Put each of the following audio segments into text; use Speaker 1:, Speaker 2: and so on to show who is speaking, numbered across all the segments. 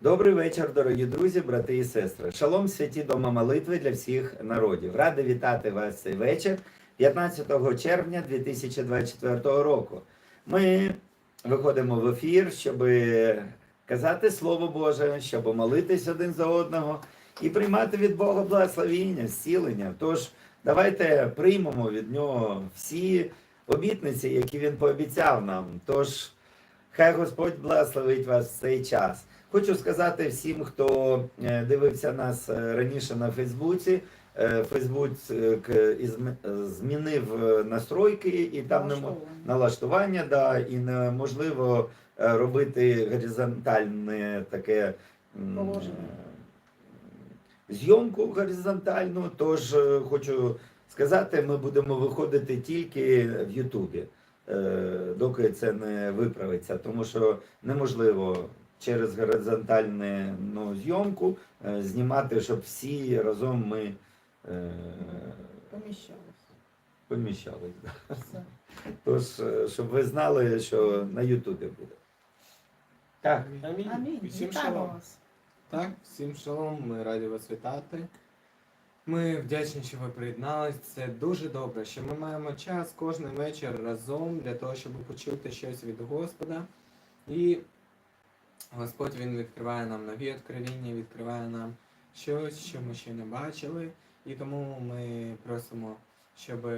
Speaker 1: Добрий вечір, дорогі друзі, брати і сестри. Шалом святі дома молитви для всіх народів. Радий вітати вас цей вечір 15 червня 2024 року. Ми виходимо в ефір, щоб казати Слово Боже, щоб молитись один за одного і приймати від Бога благословіння, зцілення. Тож давайте приймемо від нього всі обітниці, які він пообіцяв нам. Тож хай Господь благословить вас в цей час. Хочу сказати всім, хто е, дивився нас е, раніше на Фейсбуці. е, Фейсбук змінив настройки, і там нема налаштування, да, і неможливо робити горизонтальне таке зйомку горизонтальну. Тож хочу сказати, ми будемо виходити тільки в Ютубі, доки це не виправиться, тому що неможливо через горизонтальну ну, зйомку е, знімати, щоб всі разом ми е,
Speaker 2: Поміщалось.
Speaker 1: поміщались. Тож, е, щоб ви знали, що на Ютубі буде. Так.
Speaker 3: Амінь.
Speaker 2: Амінь.
Speaker 3: Всім шалом. Так, всім шалом, ми раді вас вітати. Ми вдячні, що ви приєднались. Це дуже добре, що ми маємо час кожен вечір разом для того, щоб почути щось від Господа. І Господь Він відкриває нам нові відкровіння, відкриває нам щось, що ми ще не бачили. І тому ми просимо, щоб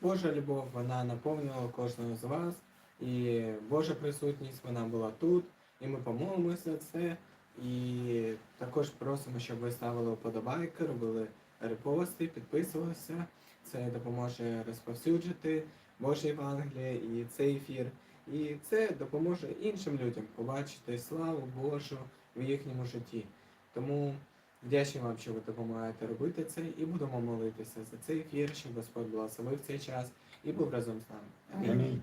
Speaker 3: Божа любов вона наповнювала кожного з вас, і Божа присутність вона була тут. І ми помолимося це. І також просимо, щоб ви ставили вподобайки, робили репости, підписувалися. Це допоможе розповсюджити Боже Євангеліє і цей ефір. І це допоможе іншим людям побачити славу Божу в їхньому житті. Тому вдячні вам, що ви допомагаєте робити це, і будемо молитися за цей ефір, щоб Господь благословив цей час і був разом з нами.
Speaker 1: Амінь.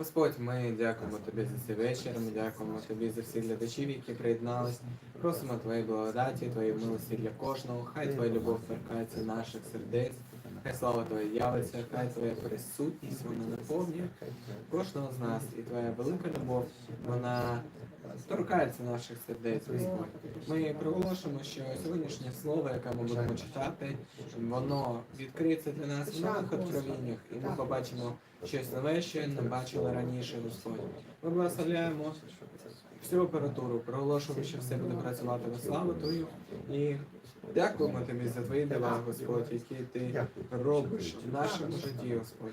Speaker 3: Господь, ми дякуємо тобі за цей вечір. Ми дякуємо тобі за всіх глядачів, які приєднались. Просимо твоєї благодаті, твоєї милості для кожного. Хай твоя любов торкається наших сердець. Хай слава твоя явиться, хай твоя присутність вона наповнює кожного з нас. І твоя велика любов вона торкається наших сердець, Господь. Ми проголошуємо, що сьогоднішнє слово, яке ми будемо читати, воно відкриється для нас в нових откровіннях, і ми побачимо щось нове, що не бачили раніше, Господь. Ми благословляємо всю опературу, проголошуємо, що все буде працювати на славу Твою. І дякуємо тобі за твої дива, Господь, які ти робиш в нашому житті, Господь.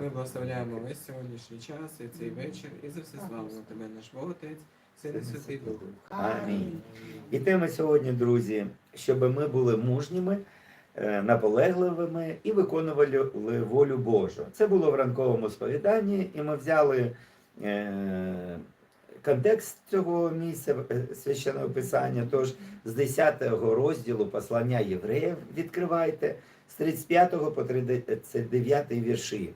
Speaker 3: Ми благословляємо весь сьогоднішній час і цей вечір, і за все славимо тебе, наш Бог Отець, Син Святий Дух.
Speaker 1: Амінь. І тема сьогодні, друзі, щоб ми були мужніми, е, наполегливими і виконували волю Божу. Це було в ранковому сповіданні, і ми взяли е, контекст цього місця е, священного писання. Тож з 10 розділу послання євреїв відкривайте, з 35 по 39 вірші.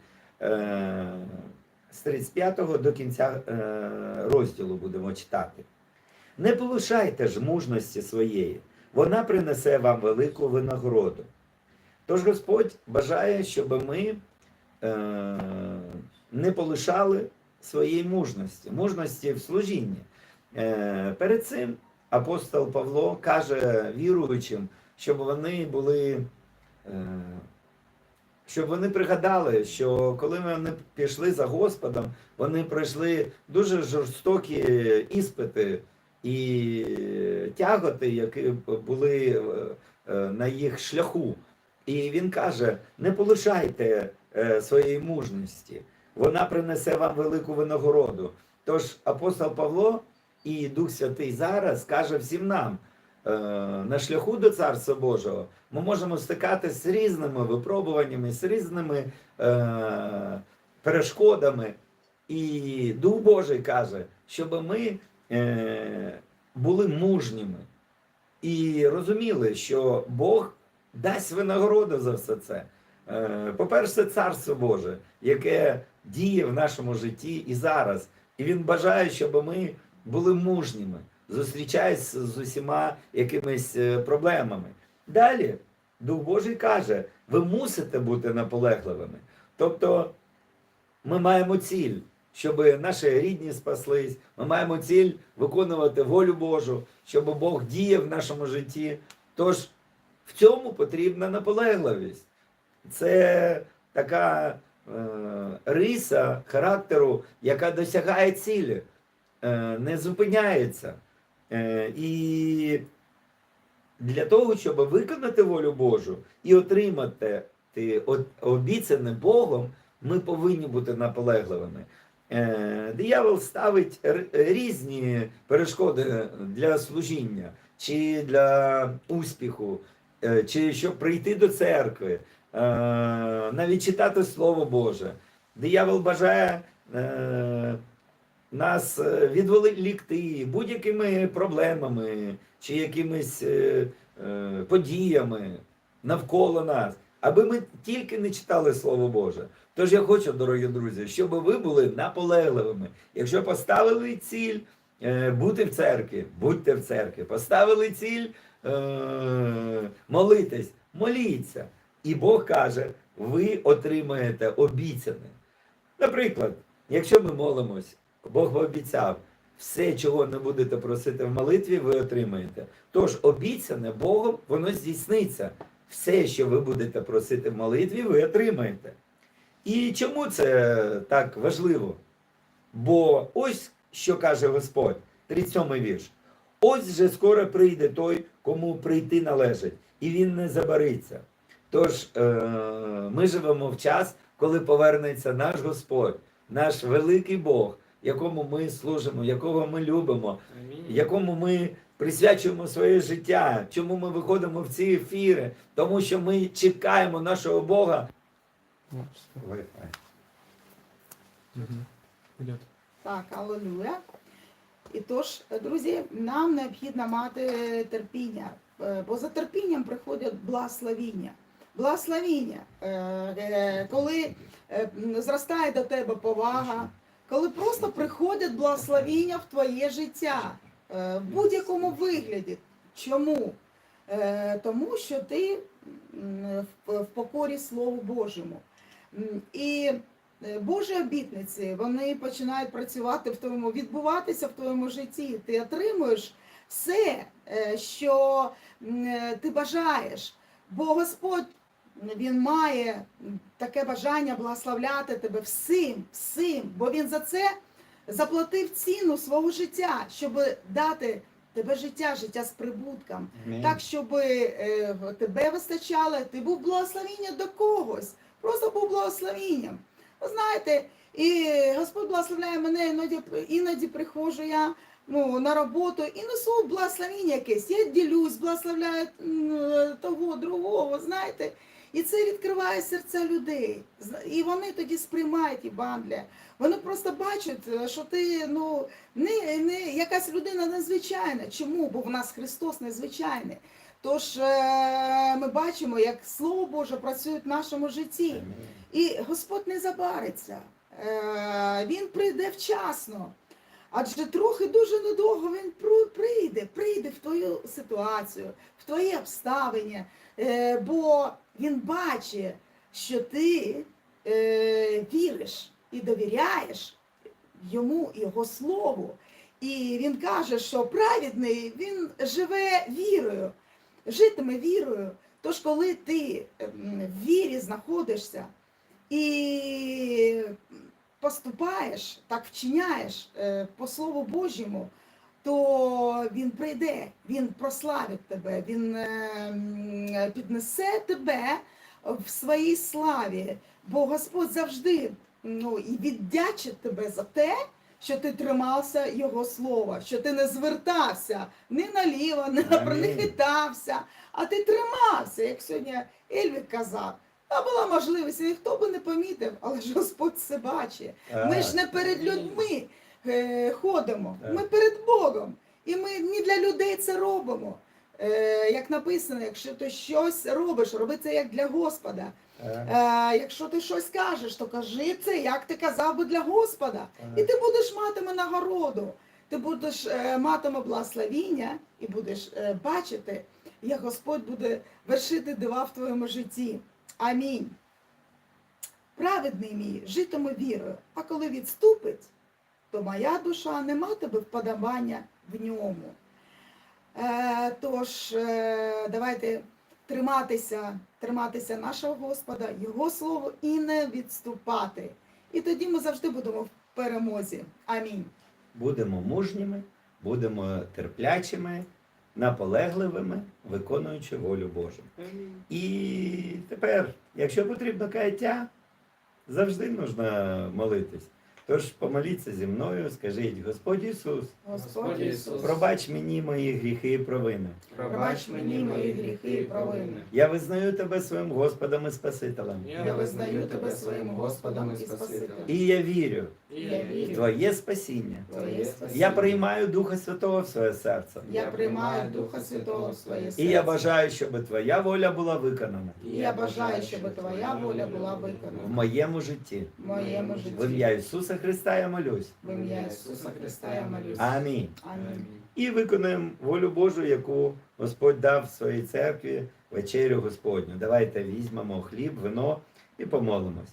Speaker 1: З 35 до кінця е, розділу будемо читати. Не полишайте ж мужності своєї, вона принесе вам велику винагороду. Тож Господь бажає, щоб ми е, не полишали своєї мужності, мужності в служінні. Е, перед цим апостол Павло каже віруючим, щоб вони були. Щоб вони пригадали, що коли вони пішли за Господом, вони пройшли дуже жорстокі іспити і тяготи, які були е, е, на їх шляху. І він каже: не полишайте е, своєї мужності, вона принесе вам велику винагороду. Тож апостол Павло і Дух Святий зараз каже всім нам. Е, На шляху до Царства Божого ми можемо стикатися з різними випробуваннями, з різними е, перешкодами. І Дух Божий каже, щоб ми е, були мужніми і розуміли, що Бог дасть винагороду за все це. По-перше, Царство Боже, яке діє в нашому житті і зараз. І Він бажає, щоб ми були мужніми, зустрічаясь з усіма якимись е, проблемами. Далі Дух Божий каже, ви мусите бути наполегливими. Тобто ми маємо ціль щоб наші рідні спаслись. Ми маємо ціль виконувати волю Божу, щоб Бог діяв в нашому житті. Тож в цьому потрібна наполегливість. Це така е, риса характеру, яка досягає цілі, е, не зупиняється. Е, і для того, щоб виконати волю Божу і отримати обіцяне Богом, ми повинні бути наполегливими. Е, диявол ставить різні перешкоди для служіння, чи для успіху, е, чи щоб прийти до церкви, навіть читати Слово Боже. Диявол бажає нас е, відволікти будь-якими проблемами чи якимись е, е, подіями навколо нас, аби ми тільки не читали Слово Боже. Тож я хочу, дорогі друзі, щоб ви були наполегливими. Якщо поставили ціль бути в церкві, будьте в церкві. Поставили ціль молитись, моліться. І Бог каже, ви отримаєте обіцяне. Наприклад, якщо ми молимось, Бог обіцяв, все, чого не будете просити в молитві, ви отримаєте. Тож обіцяне Богом, воно здійсниться. Все, що ви будете просити в молитві, ви отримаєте. І чому це так важливо? Бо ось що каже Господь, 37 вірш. Ось же скоро прийде той, кому прийти належить, і він не забариться. Тож е, ми живемо в час, коли повернеться наш Господь, наш великий Бог, якому ми служимо, якого ми любимо,
Speaker 3: Амінь.
Speaker 1: якому ми присвячуємо своє життя. Чому ми виходимо в ці ефіри? Тому що ми чекаємо нашого Бога.
Speaker 2: Так, алелуя. І тож, друзі, нам необхідно мати терпіння, е, бо за терпінням приходять благословіння. Благословіння, е, е, коли зростає до тебе повага, коли просто приходять благословіння в твоє життя е, в будь-якому вигляді. Чому? Е, Тому що ти в покорі Слову Божому. І Е, Божі обітниці, вони починають працювати в твоєму, відбуватися в твоєму житті. Ти отримуєш все, що ти бажаєш. Бо Господь Він має таке бажання благословляти тебе всім, всім, бо Він за це заплатив ціну свого життя, щоб дати тебе життя, життя з прибутком. Так, щоб е, тебе вистачало, ти був благословіння до когось, просто був благословінням. Ви знаєте, і Господь благословляє мене, іноді, іноді приходжу я ну, на роботу і несу благословіння якесь. Я ділюсь, благословляю того, другого, знаєте. І це відкриває серця людей. І вони тоді сприймають Євангелія. Вони просто бачать, е, що ти ну, не, не якась людина незвичайна. Чому? Бо в нас Христос незвичайний. Тож е, ми бачимо, як Слово Боже працює в нашому житті. І Господь не забариться, Е, Він прийде вчасно. Адже трохи дуже недовго він прийде, прийде в твою ситуацію, в твої обставини, бо він бачить, що ти е, віриш і довіряєш йому, його слову. І він каже, що праведний він живе вірою, житиме вірою. Тож, коли ти ем, в вірі знаходишся і поступаєш, так вчиняєш е, по Слову Божому, то він прийде, він прославить тебе, він е, піднесе тебе в своїй славі, бо Господь завжди ну, і віддячить тебе за те, що ти тримався Його слова, що ти не звертався ні наліво, ні не хитався, а ти тримався, як сьогодні Ельвік казав. А була можливість, ніхто би не помітив, але ж Господь це бачить. Ми ж не перед людьми е, ходимо,
Speaker 1: Так.
Speaker 2: ми перед Богом. І ми не для людей це робимо. Е, як написано, якщо ти щось робиш, роби це як для Господа. Е, якщо ти щось кажеш, то кажи це, як ти казав би для Господа. І ти будеш матиме нагороду. Ти будеш е, матиме благословіння і будеш е, бачити, як Господь буде вершити дива в твоєму житті. Амінь. праведний мій житиме вірою, а коли відступить, то моя душа не матиме вподобання в ньому. Е, тож е, давайте триматися, триматися нашого Господа, Його Слово і не відступати. І тоді ми завжди будемо в перемозі. Амінь.
Speaker 1: Будемо мужніми, будемо терплячими, наполегливими, виконуючи волю Божу. І тепер, якщо потрібно каяття, завжди нужно молитись. Тож помоліться зі мною, скажіть, Господь Ісус,
Speaker 2: Господь Ісус,
Speaker 1: пробач мені мої гріхи і провини.
Speaker 2: пробач мені мої гріхи і провини.
Speaker 1: Я визнаю тебе своїм Господом і Спасителем.
Speaker 2: Я визнаю тебе своїм Господом і Спасителем.
Speaker 1: І я вірю
Speaker 2: Я
Speaker 1: в Твоє спасіння.
Speaker 2: Твоє спасіння.
Speaker 1: Я приймаю Духа Святого в своє серце.
Speaker 2: Я приймаю Духа Святого в своє серце.
Speaker 1: І я бажаю, щоб Твоя воля була виконана
Speaker 2: І я бажаю, щоб Твоя воля була
Speaker 1: в моєму житті.
Speaker 2: в моєму
Speaker 1: В ім'я Ісуса Христа я молюсь.
Speaker 2: В ім'я Ісуса Христа я молюсь.
Speaker 1: Амінь.
Speaker 2: Амінь.
Speaker 1: І виконаємо волю Божу, яку Господь дав в своїй церкві вечерю Господню. Давайте візьмемо хліб, вино і помолимось.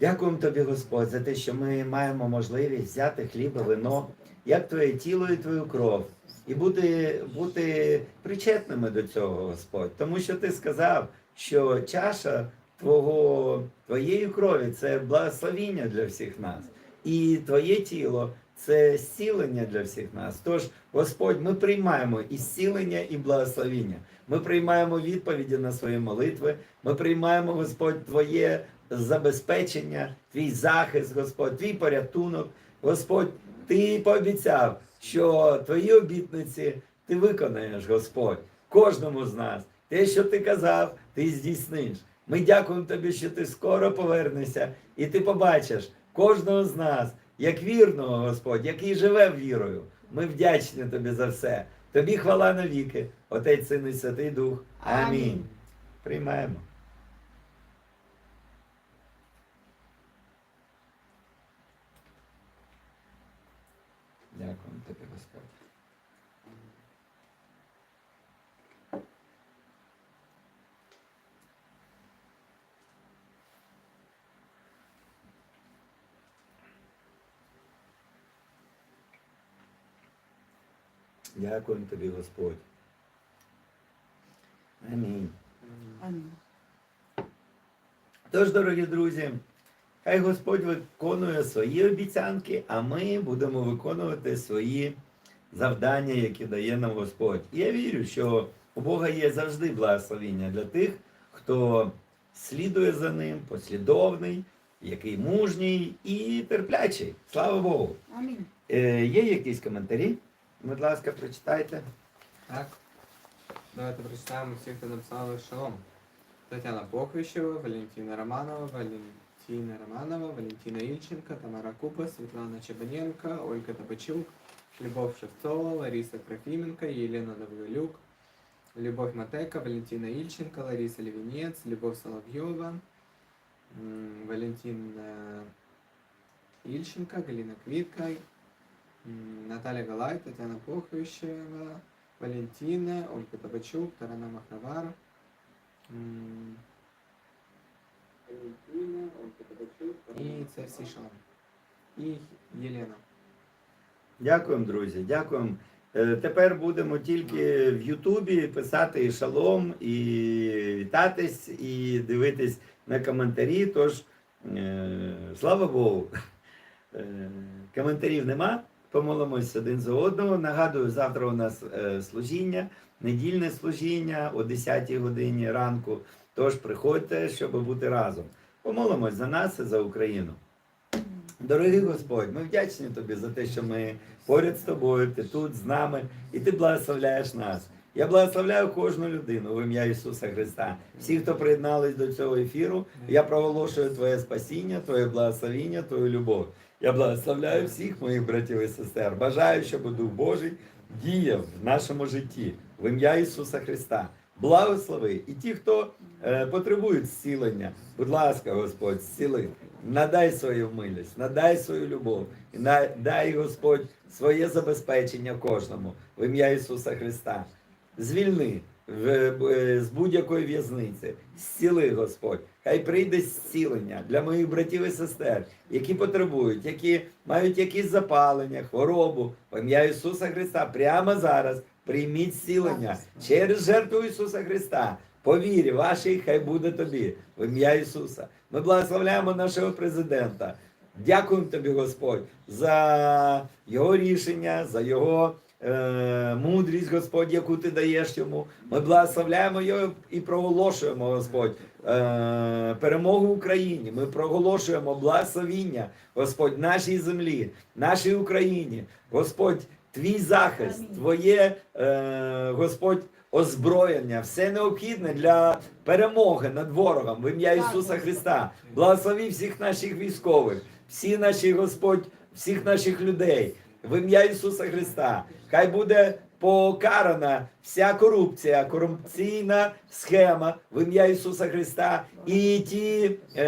Speaker 1: Дякуємо тобі, Господь, за те, що ми маємо можливість взяти хліб і вино, як твоє тіло і твою кров, і бути, бути причетними до цього, Господь. Тому що ти сказав, що чаша твого, твоєї крові це благословіння для всіх нас, і твоє тіло це зцілення для всіх нас. Тож, Господь, ми приймаємо і зцілення, і благословіння. Ми приймаємо відповіді на свої молитви. Ми приймаємо, Господь, Твоє забезпечення, Твій захист, Господь, Твій порятунок. Господь, Ти пообіцяв, що Твої обітниці Ти виконаєш, Господь, кожному з нас. Те, що ти казав, ти здійсниш. Ми дякуємо тобі, що ти скоро повернешся, і ти побачиш кожного з нас, як вірного, Господь, який живе вірою. Ми вдячні тобі за все. Тобі хвала навіки, Отець, Син і Святий Дух. Амінь.
Speaker 2: Амінь.
Speaker 1: Приймаємо. Дякуємо тобі, Господь. Дякуємо тобі, Господь. Амінь.
Speaker 2: Амінь.
Speaker 1: Тож, дорогі друзі, хай Господь виконує свої обіцянки, а ми будемо виконувати свої завдання, які дає нам Господь. І я вірю, що у Бога є завжди благословіння для тих, хто слідує за ним, послідовний, який мужній і терплячий. Слава Богу!
Speaker 2: Амінь.
Speaker 1: Е, є якісь коментарі? Будь ласка, прочитайте.
Speaker 3: Так. Давайте прочитаємо всіх, хто написали шалом. Тетяна Похвищева, Валентина Романова, Валентина Романова, Валентина Ільченко, Тамара Купа, Світлана Чебаненко, Ольга Табачук, Любов Шевцова, Лариса Трофименко, Елена Довголюк, Любовь Матека, Валентина Ильченко, Лариса Левинец, Любовь Соловьева, м, Валентина Ильченко, Галина Квитка, м, Наталья Галай, Татьяна Похвищева, Валентина, Ольга Табачук, Тарана Махравар, Валентина, Ольга Табачук, і це всі шалом. І Єлена.
Speaker 1: Дякуємо, друзі. Дякуємо. Е, Тепер будемо тільки в Ютубі писати і шалом, і вітатись, і дивитись на коментарі. Тож, е, слава Богу, Е, коментарів нема. Помолимось один за одного. Нагадую, завтра у нас е, служіння, недільне служіння о 10-й годині ранку. Тож приходьте, щоб бути разом. Помолимось за нас і за Україну. Дорогий Господь, ми вдячні тобі за те, що ми поряд з тобою, ти тут з нами, і ти благословляєш нас. Я благословляю кожну людину в ім'я Ісуса Христа. Всі, хто приєднались до цього ефіру, я проголошую Твоє спасіння, Твоє благословіння, Твою любов. Я благословляю всіх моїх братів і сестер. Бажаю, щоб Дух Божий діяв в нашому житті в ім'я Ісуса Христа. Благослови і ті, хто е, потребують зцілення. Будь ласка, Господь, зціли. Надай свою милість, надай свою любов, і надай, Господь, своє забезпечення кожному в ім'я Ісуса Христа. Звільни з будь-якої в'язниці. Зціли, Господь. Хай прийде зцілення для моїх братів і сестер, які потребують, які мають якісь запалення, хворобу. В ім'я Ісуса Христа прямо зараз прийміть зцілення через жертву Ісуса Христа. Повір, вашій, хай буде тобі, в ім'я Ісуса. Ми благословляємо нашого президента. Дякуємо тобі, Господь, за його рішення, за його е, мудрість, Господь, яку ти даєш йому. Ми благословляємо його і проголошуємо, Господь, е, перемогу Україні. Ми проголошуємо благословіння, Господь, нашій землі, нашій Україні. Господь, твій захист, Твоє, е, Господь, озброєння, все необхідне для перемоги над ворогом в ім'я Ісуса Христа. Благослови всіх наших військових, всі наші Господь, всіх наших людей в ім'я Ісуса Христа. Хай буде покарана вся корупція, корупційна схема в ім'я Ісуса Христа. І ті е,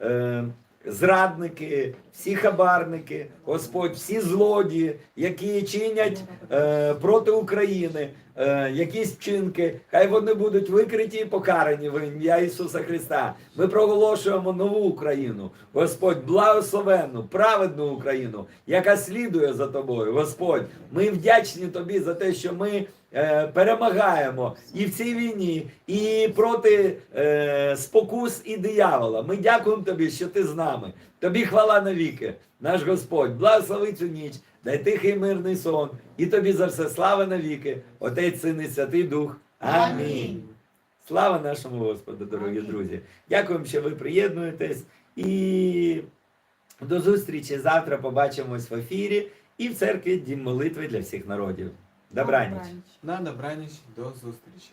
Speaker 1: е, зрадники, всі хабарники, Господь, всі злодії, які чинять е, проти України е, якісь вчинки, хай вони будуть викриті і покарані в ім'я Ісуса Христа. Ми проголошуємо нову Україну, Господь, благословенну, праведну Україну, яка слідує за тобою. Господь, ми вдячні тобі за те, що ми. е, Перемагаємо і в цій війні, і проти е, спокус і диявола. Ми дякуємо тобі, що ти з нами. Тобі хвала навіки, наш Господь. Благослови цю ніч, дай тихий мирний сон. І тобі за все слава навіки, Отець, Син і Святий Дух. Амінь. Слава нашому Господу, дорогі
Speaker 2: Амінь.
Speaker 1: друзі. Дякуємо, що ви приєднуєтесь. І до зустрічі. Завтра побачимось в ефірі і в церкві Дім молитви для всіх народів.
Speaker 2: Добраніч.
Speaker 3: На добраніч, до зустрічі.